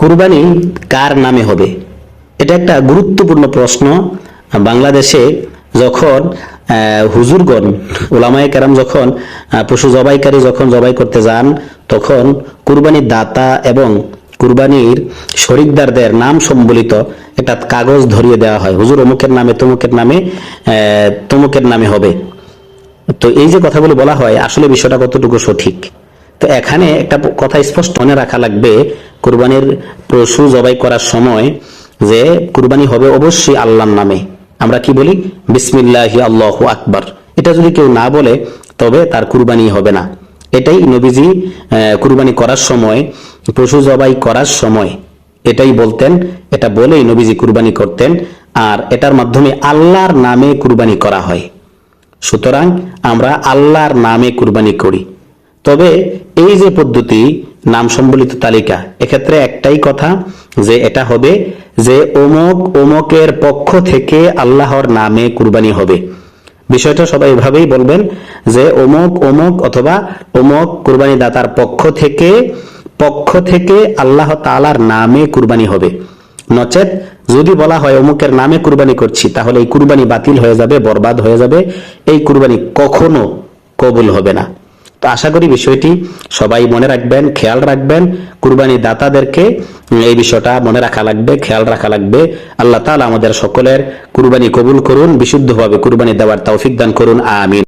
কুরবানি কার নামে হবে? এটা একটা গুরুত্বপূর্ণ প্রশ্ন। বাংলাদেশে যখন হুজুরগণ, ওলামায়ে কেরাম যখন পশু জবাইকারী যখন জবাই করতে যান, তখন কুরবানির দাতা এবং কুরবানির শরিকদারদের নাম সম্বলিত একটা কাগজ ধরিয়ে দেওয়া হয়। হুজুর, অমুকের নামে, তমুকের নামে তমুকের নামে হবে। তো এই যে কথাগুলো বলা হয়, আসলে বিষয়টা কতটুকু সঠিক? তো এখানে একটা কথা স্পষ্ট মনে রাখা লাগবে কুরবানির পশু জবাই করার সময় যে কুরবানি হবে অবশ্যই আল্লাহর নামে। আমরা কি বলি? বিসমিল্লাহ আল্লাহ আকবার। এটা যদি কেউ না বলে, তবে তার কুরবানি হবে না। এটাই নবীজি কুরবানি করার সময়, পশু জবাই করার সময় এটাই বলতেন, এটা বলেই নবীজি কুরবানি করতেন, আর এটার মাধ্যমে আল্লাহর নামে কুরবানি করা হয়। সুতরাং আমরা আল্লাহর নামে কুরবানি করি। তবে এই যে পদ্ধতি নাম সম্বলিত তালিকা। এক্ষেত্রে একটাই কথা যে এটা হবে যে অমুক অমুকের পক্ষ থেকে আল্লাহর নামে কুরবানি হবে। বিষয়টা সবাই এভাবেই বলবেন যে অমুক অমুক অথবা অমুক কুরবানি দাতার পক্ষ থেকে পক্ষ থেকে আল্লাহ তালার নামে কুরবানি হবে। নচেত যদি বলা হয় অমুকের নামে কুরবানি করছি, তাহলে এই কুরবানি বাতিল হয়ে যাবে, বরবাদ হয়ে যাবে। এই কুরবানি কখনো কবুল হবে না। তো আশা করি বিষয়টি সবাই মনে রাখবেন, খেয়াল রাখবেন। কুরবানি দাতাদেরকে এই বিষয়টা মনে রাখা লাগবে, খেয়াল রাখা লাগবে। আল্লাহ তালা আমাদের সকলের কুরবানি কবুল করুন, বিশুদ্ধভাবে কুরবানি দেওয়ার তৌফিক দান করুন, আমিন।